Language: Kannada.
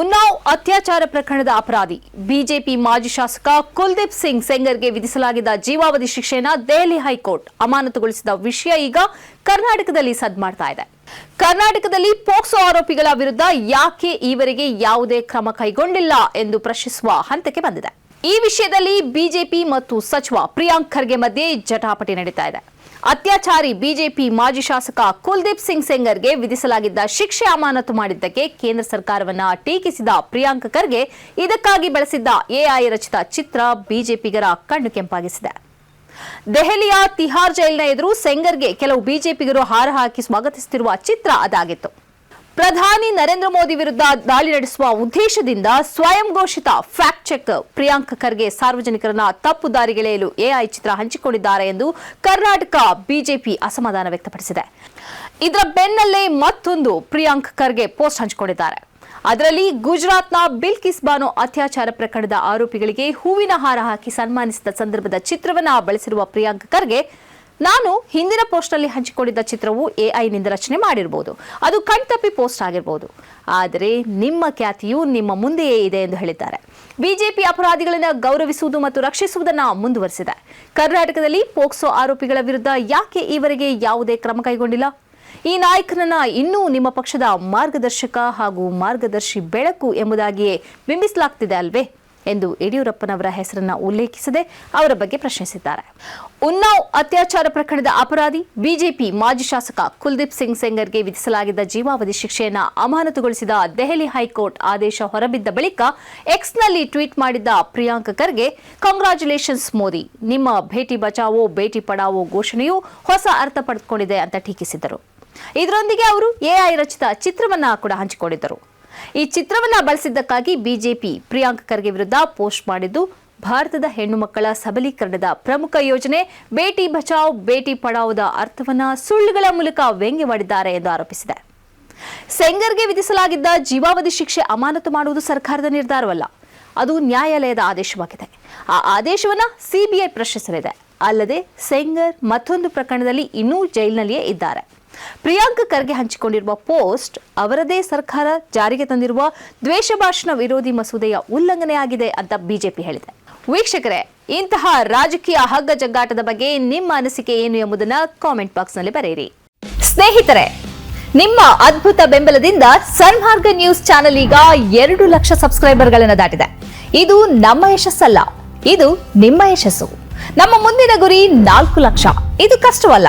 ಉನ್ನಾವ್ ಅತ್ಯಾಚಾರ ಪ್ರಕರಣದ ಅಪರಾಧಿ. ಬಿಜೆಪಿ ಮಾಜಿ ಶಾಸಕ ಕುಲ್ದೀಪ್ ಸಿಂಗ್ ಸೆಂಗರ್ಗೆ ವಿಧಿಸಲಾಗಿದ್ದ ಜೀವಾವಧಿ ಶಿಕ್ಷೆಯನ್ನ ದೆಹಲಿ ಹೈಕೋರ್ಟ್ ಅಮಾನತುಗೊಳಿಸಿದ ವಿಷಯ ಈಗ ಕರ್ನಾಟಕದಲ್ಲಿ ಸದ್ ಮಾಡ್ತಾ ಇದೆ. ಕರ್ನಾಟಕದಲ್ಲಿ ಪೋಕ್ಸೋ ಆರೋಪಿಗಳ ವಿರುದ್ಧ ಯಾಕೆ ಈವರೆಗೆ ಯಾವುದೇ ಕ್ರಮ ಕೈಗೊಂಡಿಲ್ಲ ಎಂದು ಪ್ರಶ್ನಿಸುವ ಹಂತಕ್ಕೆ ಬಂದಿದೆ. ಈ ವಿಷಯದಲ್ಲಿ ಬಿಜೆಪಿ ಮತ್ತು ಸಚಿವ ಪ್ರಿಯಾಂಕ್ ಖರ್ಗೆ ಮಧ್ಯೆ ಜಟಾಪಟಿ ನಡೀತಾ ಇದೆ. ಅತ್ಯಾಚಾರಿ ಬಿಜೆಪಿ ಮಾಜಿ ಶಾಸಕ ಕುಲ್ದೀಪ್ ಸಿಂಗ್ ಸೆಂಗರ್ಗೆ ವಿಧಿಸಲಾಗಿದ್ದ ಶಿಕ್ಷೆ ಅಮಾನತು ಮಾಡಿದ್ದಕ್ಕೆ ಕೇಂದ್ರ ಸರ್ಕಾರವನ್ನ ಟೀಕಿಸಿದ ಪ್ರಿಯಾಂಕ ಖರ್ಗೆ, ಇದಕ್ಕಾಗಿ ಬಳಸಿದ್ದ ಎಐ ರಚಿತ ಚಿತ್ರ ಬಿಜೆಪಿಗರ ಕಣ್ಣು ಕೆಂಪಾಗಿಸಿದೆ. ದೆಹಲಿಯ ತಿಹಾರ್ ಜೈಲ್ನ ಎದುರು ಸೆಂಗರ್ಗೆ ಕೆಲವು ಬಿಜೆಪಿಗರು ಹಾರ ಹಾಕಿ ಸ್ವಾಗತಿಸುತ್ತಿರುವ ಚಿತ್ರ ಅದಾಗಿತ್ತು. ಪ್ರಧಾನಿ ನರೇಂದ್ರ ಮೋದಿ ವಿರುದ್ಧ ದಾಳಿ ನಡೆಸುವ ಉದ್ದೇಶದಿಂದ ಸ್ವಯಂ ಘೋಷಿತ ಫ್ಯಾಕ್ಟ್ ಚೆಕ್ ಪ್ರಿಯಾಂಕ್ ಖರ್ಗೆ ಸಾರ್ವಜನಿಕರನ್ನ ತಪ್ಪು ದಾರಿಗೆಳೆಯಲು ಎಐ ಚಿತ್ರ ಹಂಚಿಕೊಂಡಿದ್ದಾರೆ ಎಂದು ಕರ್ನಾಟಕ ಬಿಜೆಪಿ ಅಸಮಾಧಾನ ವ್ಯಕ್ತಪಡಿಸಿದೆ. ಇದರ ಬೆನ್ನಲ್ಲೇ ಮತ್ತೊಂದು ಪ್ರಿಯಾಂಕ್ ಖರ್ಗೆ ಪೋಸ್ಟ್ ಹಂಚಿಕೊಂಡಿದ್ದಾರೆ. ಅದರಲ್ಲಿ ಗುಜರಾತ್ನ ಬಿಲ್ಕಿಸ್ ಬಾನು ಅತ್ಯಾಚಾರ ಪ್ರಕರಣದ ಆರೋಪಿಗಳಿಗೆ ಹೂವಿನ ಹಾರ ಹಾಕಿ ಸನ್ಮಾನಿಸಿದ ಸಂದರ್ಭದ ಚಿತ್ರವನ್ನ ಬಳಸಿರುವ ಪ್ರಿಯಾಂಕ್ ಖರ್ಗೆ ನಾನು ಹಿಂದಿನ ಪೋಸ್ಟ್ನಲ್ಲಿ ಹಂಚಿಕೊಂಡಿದ್ದ ಚಿತ್ರವು ಎ ಐನಿಂದ ರಚನೆ ಮಾಡಿರಬಹುದು ಅದು ಕಣ್ತಪ್ಪಿ ಪೋಸ್ಟ್ ಆಗಿರಬಹುದು ಆದರೆ ನಿಮ್ಮ ಖ್ಯಾತಿಯು ನಿಮ್ಮ ಮುಂದೆಯೇ ಇದೆ ಎಂದು ಹೇಳಿದ್ದಾರೆ. ಬಿಜೆಪಿ ಅಪರಾಧಿಗಳನ್ನು ಗೌರವಿಸುವುದು ಮತ್ತು ರಕ್ಷಿಸುವುದನ್ನು ಮುಂದುವರೆಸಿದೆ. ಕರ್ನಾಟಕದಲ್ಲಿ ಪೋಕ್ಸೋ ಆರೋಪಿಗಳ ವಿರುದ್ಧ ಯಾಕೆ ಈವರೆಗೆ ಯಾವುದೇ ಕ್ರಮ ಕೈಗೊಂಡಿಲ್ಲ? ಈ ನಾಯಕನನ್ನ ಇನ್ನೂ ನಿಮ್ಮ ಪಕ್ಷದ ಮಾರ್ಗದರ್ಶಕ ಹಾಗೂ ಮಾರ್ಗದರ್ಶಿ ಬೆಳಕು ಎಂಬುದಾಗಿಯೇ ಬಿಂಬಿಸಲಾಗ್ತಿದೆ ಅಲ್ವೇ? ಎಂದು ಯಡಿಯೂರಪ್ಪನವರ ಹೆಸರನ್ನು ಉಲ್ಲೇಖಿಸದೆ ಅವರ ಬಗ್ಗೆ ಪ್ರಶ್ನಿಸಿದ್ದಾರೆ. ಉನ್ನಾವ್ ಅತ್ಯಾಚಾರ ಪ್ರಕರಣದ ಅಪರಾಧಿ ಬಿಜೆಪಿ ಮಾಜಿ ಶಾಸಕ ಕುಲ್ದೀಪ್ ಸಿಂಗ್ ಸೆಂಗರ್ಗೆ ವಿಧಿಸಲಾಗಿದ್ದ ಜೀವಾವಧಿ ಶಿಕ್ಷೆಯನ್ನು ಅಮಾನತುಗೊಳಿಸಿದ ದೆಹಲಿ ಹೈಕೋರ್ಟ್ ಆದೇಶ ಹೊರಬಿದ್ದ ಬಳಿಕ ಎಕ್ಸ್ನಲ್ಲಿ ಟ್ವೀಟ್ ಮಾಡಿದ್ದ ಪ್ರಿಯಾಂಕ ಖರ್ಗೆ ಕಾಂಗ್ರಾಚುಲೇಷನ್ಸ್ ಮೋದಿ, ನಿಮ್ಮ ಭೇಟಿ ಬಚಾವೋ, ಭೇಟಿ ಪಡಾವೋ ಘೋಷಣೆಯು ಹೊಸ ಅರ್ಥ ಪಡೆದುಕೊಂಡಿದೆ ಅಂತ ಟೀಕಿಸಿದರು. ಇದರೊಂದಿಗೆ ಅವರು ಎಐ ರಚಿತ ಚಿತ್ರವನ್ನ ಕೂಡ ಹಂಚಿಕೊಂಡಿದ್ದರು. ಈ ಚಿತ್ರವನ್ನ ಬಳಸಿದ್ದಕ್ಕಾಗಿ ಬಿಜೆಪಿ ಪ್ರಿಯಾಂಕ್ ಖರ್ಗೆ ವಿರುದ್ಧ ಪೋಸ್ಟ್ ಮಾಡಿದ್ದು, ಭಾರತದ ಹೆಣ್ಣು ಮಕ್ಕಳ ಸಬಲೀಕರಣದ ಪ್ರಮುಖ ಯೋಜನೆ ಬೇಟಿ ಬಚಾವ್, ಬೇಟಿ ಪಡಾವದ ಅರ್ಥವನ್ನ ಸುಳ್ಳುಗಳ ಮೂಲಕ ವ್ಯಂಗ್ಯವಾಡಿದ್ದಾರೆ ಎಂದು ಆರೋಪಿಸಿದೆ. ಸೆಂಗರ್ಗೆ ವಿಧಿಸಲಾಗಿದ್ದ ಜೀವಾವಧಿ ಶಿಕ್ಷೆ ಅಮಾನತು ಮಾಡುವುದು ಸರ್ಕಾರದ ನಿರ್ಧಾರವಲ್ಲ, ಅದು ನ್ಯಾಯಾಲಯದ ಆದೇಶವಾಗಿದೆ. ಆ ಆದೇಶವನ್ನ ಸಿಬಿಐ ಪ್ರಶ್ನಿಸಲಿದೆ. ಅಲ್ಲದೆ, ಸೆಂಗರ್ ಮತ್ತೊಂದು ಪ್ರಕರಣದಲ್ಲಿ ಇನ್ನೂ ಜೈಲಿನಲ್ಲಿಯೇ ಇದ್ದಾರೆ. ಪ್ರಿಯಾಂಕ್ ಖರ್ಗೆ ಹಂಚಿಕೊಂಡಿರುವ ಪೋಸ್ಟ್ ಅವರದೇ ಸರ್ಕಾರ ಜಾರಿಗೆ ತಂದಿರುವ ದ್ವೇಷ ಭಾಷಣ ವಿರೋಧಿ ಮಸೂದೆಯ ಉಲ್ಲಂಘನೆಯಾಗಿದೆ ಅಂತ ಬಿಜೆಪಿ ಹೇಳಿದೆ. ವೀಕ್ಷಕರೇ, ಇಂತಹ ರಾಜಕೀಯ ಹಗ್ಗ ಜಗ್ಗಾಟದ ಬಗ್ಗೆ ನಿಮ್ಮ ಅನಿಸಿಕೆ ಏನು ಎಂಬುದನ್ನ ಕಾಮೆಂಟ್ ಬಾಕ್ಸ್ನಲ್ಲಿ ಬರೆಯಿರಿ. ಸ್ನೇಹಿತರೆ, ನಿಮ್ಮ ಅದ್ಭುತ ಬೆಂಬಲದಿಂದ ಸನ್ಮಾರ್ಗ ನ್ಯೂಸ್ ಚಾನೆಲ್ ಈಗ ಎರಡು ಲಕ್ಷ ಸಬ್ಸ್ಕ್ರೈಬರ್ಗಳನ್ನು ದಾಟಿದೆ. ಇದು ನಮ್ಮ ಯಶಸ್ಸಲ್ಲ, ಇದು ನಿಮ್ಮ ಯಶಸ್ಸು. ನಮ್ಮ ಮುಂದಿನ ಗುರಿ ನಾಲ್ಕು ಲಕ್ಷ. ಇದು ಕಷ್ಟವಲ್ಲ